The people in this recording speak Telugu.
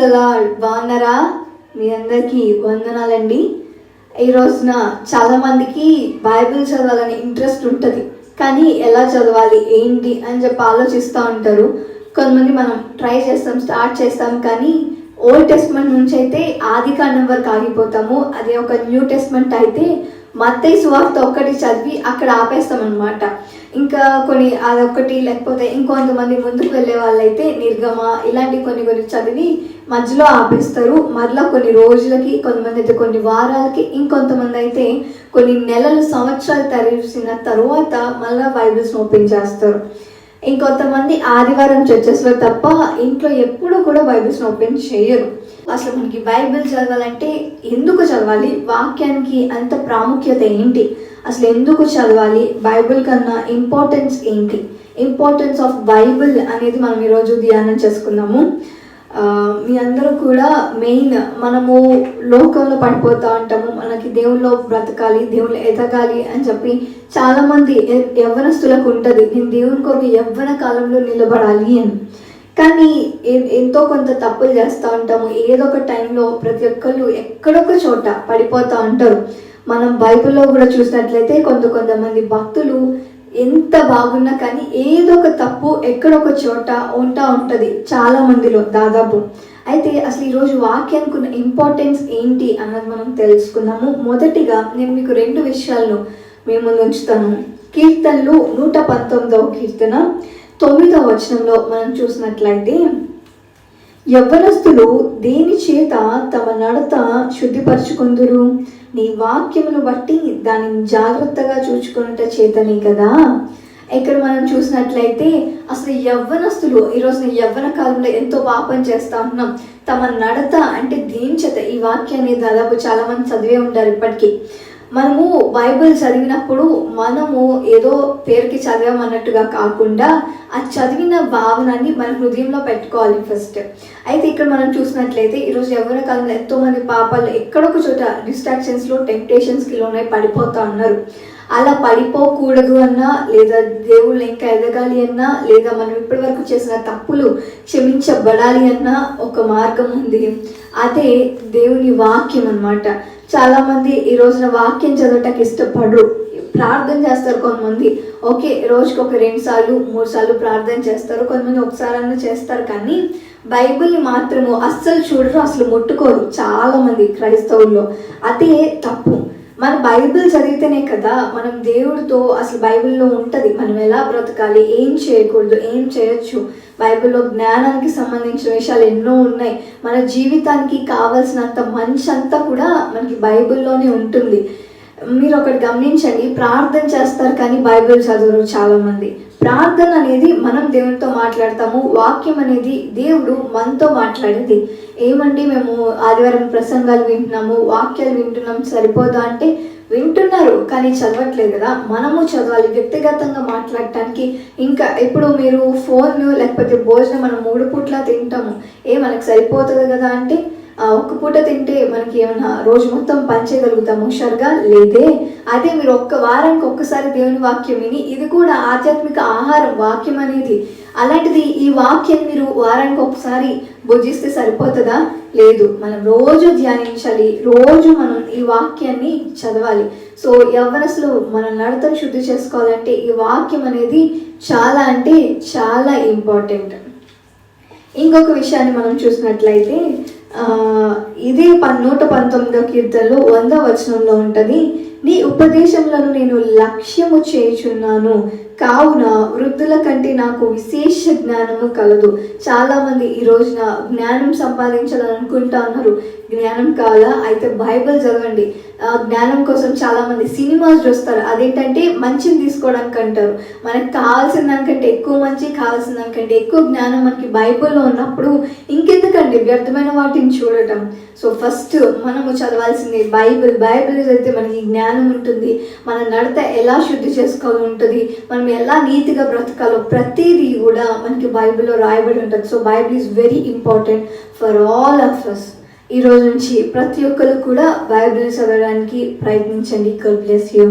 ద లార్డ్ బాగున్నారా? మీ అందరికీ వందనాలండి. ఈ రోజున చాలా మందికి బైబిల్ చదవాలని ఇంట్రెస్ట్ ఉంటుంది. కానీ ఎలా చదవాలి ఏంటి అని చెప్పి ఆలోచిస్తూ ఉంటారు. కొంతమంది మనం ట్రై చేస్తాం స్టార్ట్ చేస్తాం కానీ ఓల్డ్ టెస్ట్మెంట్ నుంచి అయితే ఆది కాండం వరకు ఆగిపోతాము. అదే ఒక న్యూ టెస్ట్మెంట్ అయితే మత్తయి సువార్త ఒక్కటి చదివి అక్కడ ఆపేస్తామన్నమాట. ఇంకా కొన్ని అదొకటి లేకపోతే ఇంకొంతమంది ముందుకు వెళ్ళే వాళ్ళైతే నిర్గమ ఇలాంటి కొన్ని కొన్ని చదివి మధ్యలో ఆపేస్తారు. మరలా కొన్ని రోజులకి కొంతమంది అయితే కొన్ని వారాలకి ఇంకొంతమంది అయితే కొన్ని నెలలు సంవత్సరాలు తరిసిన తర్వాత మళ్ళీ బైబిల్స్ ఓపెన్ చేస్తారు. ఇంకొంతమంది ఆదివారం చర్చెస్లో తప్ప ఇంట్లో ఎప్పుడూ కూడా బైబిల్స్ ఓపెన్ చేయరు. అసలు మనకి బైబిల్ చదవాలంటే ఎందుకు చదవాలి? వాక్యానికి అంత ప్రాముఖ్యత ఏంటి? అసలు ఎందుకు చదవాలి? బైబిల్ కన్నా ఇంపార్టెన్స్ ఏంటి? ఇంపార్టెన్స్ ఆఫ్ బైబిల్ అనేది మనం ఈరోజు ధ్యానం చేసుకుందాము. మీ అందరూ కూడా మెయిన్ మనము లోకంలో పడిపోతూ ఉంటాము. మనకి దేవుల్లో బ్రతకాలి దేవుళ్ళు ఎదగాలి అని చెప్పి చాలామంది ఎ- యవ్వనస్తులకు ఉంటుంది. నేను దేవుని కొరకు యవ్వన కాలంలో నిలబడాలి అని. కానీ ఎ- ఎంతో కొంత తప్పులు చేస్తూ ఉంటాము. ఏదో ఒక టైంలో ప్రతి ఒక్కళ్ళు ఎక్కడొక చోట పడిపోతూ ఉంటారు. మనం బైబిల్లో కూడా చూసినట్లయితే కొంత కొంతమంది భక్తులు ఎంత బాగున్నా కానీ ఏదో ఒక తప్పు ఎక్కడొక చోట ఉంటా ఉంటుంది చాలా మందిలో దాదాపు. అయితే అసలు ఈరోజు వాక్యానికి ఉన్న ఇంపార్టెన్స్ ఏంటి అన్నది మనం తెలుసుకుందాము. మొదటిగా నేను మీకు రెండు విషయాలను మేము ముందు ఉంచుతాను. కీర్తనలు నూట పంతొమ్మిదవ కీర్తన. తొమ్మిదవ వచనంలో మనం చూసినట్లయితే యవ్వనస్తులు దేని చేత తమ నడత శుద్ధిపరచుకుందురు? నీ వాక్యమును బట్టి దానిని జాగ్రత్తగా చూచుకున్నట చేతనే కదా? ఇక్కడ మనం చూసినట్లయితే అసలు యవ్వనస్తులు ఈరోజు యవ్వన కాలంలో ఎంతో పాపం చేస్తా ఉన్నాం. తమ నడత అంటే దేని చేత? ఈ వాక్యాన్ని దాదాపు చాలా మంది చదివే ఉంటారు ఇప్పటికీ. మనము బైబిల్ చదివినప్పుడు మనము ఏదో పేరుకి చదివామన్నట్టుగా కాకుండా ఆ చదివిన భావనాన్ని మన హృదయంలో పెట్టుకోవాలి ఫస్ట్. అయితే ఇక్కడ మనం చూసినట్లయితే ఈరోజు ఎవరి కాలంలో ఎంతోమంది పాపాలు ఎక్కడొక చోట డిస్ట్రాక్షన్స్లో టెంప్టేషన్స్కి లోనై పడిపోతా ఉన్నారు. అలా పడిపోకూడదు అన్నా లేదా దేవుళ్ళు ఇంకా ఎదగాలి అన్నా లేదా మనం ఇప్పటివరకు చేసిన తప్పులు క్షమించబడాలి అన్నా ఒక మార్గం ఉంది. అదే దేవుని వాక్యం అన్నమాట. చాలా మంది ఈ రోజున వాక్యం చదవటానికి ఇష్టపడరు. ప్రార్థన చేస్తారు కొంతమంది. ఓకే రోజుకి ఒక రెండు సార్లు మూడు సార్లు ప్రార్థన చేస్తారు. కొంతమంది ఒకసారి చేస్తారు కానీ బైబిల్ని మాత్రము అస్సలు చూడరు అసలు ముట్టుకోరు చాలా మంది క్రైస్తవుల్లో. అదే తప్పు. మన బైబిల్ చదివితేనే కదా మనం దేవుడితో అసలు బైబిల్లో ఉంటుంది. మనం ఎలా బ్రతకాలి? ఏం చేయకూడదు? ఏం చేయొచ్చు? బైబిల్లో జ్ఞానానికి సంబంధించిన విషయాలు ఎన్నో ఉన్నాయి. మన జీవితానికి కావలసినంత మంచి అంతా కూడా మనకి బైబిల్లోనే ఉంటుంది. మీరు ఒకటి గమనించండి ప్రార్థన చేస్తారు కానీ బైబిల్ చదవరు చాలామంది. ప్రార్థన అనేది మనం దేవునితో మాట్లాడతాము వాక్యం అనేది దేవుడు మనతో మాట్లాడేది. ఏమండి మేము ఆదివారం ప్రసంగాలు వింటున్నాము వాక్యాలు వింటున్నాం సరిపోదా అంటే వింటున్నారు కానీ చదవట్లేదు కదా. మనము చదవాలి వ్యక్తిగతంగా మాట్లాడటానికి. ఇంకా ఇప్పుడు మీరు ఫోన్ లేకపోతే భోజనం మనం మూడు పూట్ల తింటాము. ఏ మనకు సరిపోతుంది కదా అంటే ఒక్క పూట తింటే మనకి ఏమైనా రోజు మొత్తం పనిచేయగలుగుతాము హుషారుగా? లేదే. అదే మీరు ఒక్క వారానికి ఒక్కసారి దేవుని వాక్యం విని ఇది కూడా ఆధ్యాత్మిక ఆహారం వాక్యం అనేది. అలాంటిది ఈ వాక్యం మీరు వారానికి ఒకసారి భుజిస్తే సరిపోతుందా? లేదు. మనం రోజు ధ్యానించాలి రోజు మనం ఈ వాక్యాన్ని చదవాలి. సో యవ్వనసులు మన నడతను శుద్ధి చేసుకోవాలంటే ఈ వాక్యం అనేది చాలా అంటే చాలా ఇంపార్టెంట్. ఇంకొక విషయాన్ని మనం చూసినట్లయితే ఆ, ఇదే నూట పంతొమ్మిదో కీర్తనలో వంద వచనంలో ఉంటుంది నీ ఉపదేశములను నేను లక్ష్యము చేయుచున్నాను. కావున వృద్ధుల కంటే నాకు విశేష జ్ఞానము కలదు. చాలామంది ఈ రోజున జ్ఞానం సంపాదించాలని అనుకుంటా ఉన్నారు జ్ఞానం కావాలా? అయితే బైబిల్ చదవండి. జ్ఞానం కోసం చాలామంది సినిమాస్ చూస్తారు. అదేంటంటే మంచిని తీసుకోవడానికి అంటారు. మనకు కావాల్సిన దానికంటే ఎక్కువ మంచి కావాల్సిన దానికంటే ఎక్కువ జ్ఞానం మనకి బైబిల్లో ఉన్నప్పుడు ఇంకెందుకండి? వ్యర్థమైన వాటిని చూడటం. సో ఫస్ట్ మనము చదవాల్సింది బైబిల్ బైబిల్ చదివితే మనకి జ్ఞానం ఉంటుంది. మన నడత ఎలా శుద్ధి చేసుకోవాలి ఉంటుంది. మనం ఎలా నీతిగా బ్రతకాలో ప్రతిదీ కూడా మనకి బైబిల్లో రాయబడి ఉంటుంది. So Bible is very important for all of us ఈ రోజు నుంచి ప్రతి ఒక్కరు కూడా బైబిల్ చదవడానికి ప్రయత్నించండి. కల్ బ్లెస్ యూ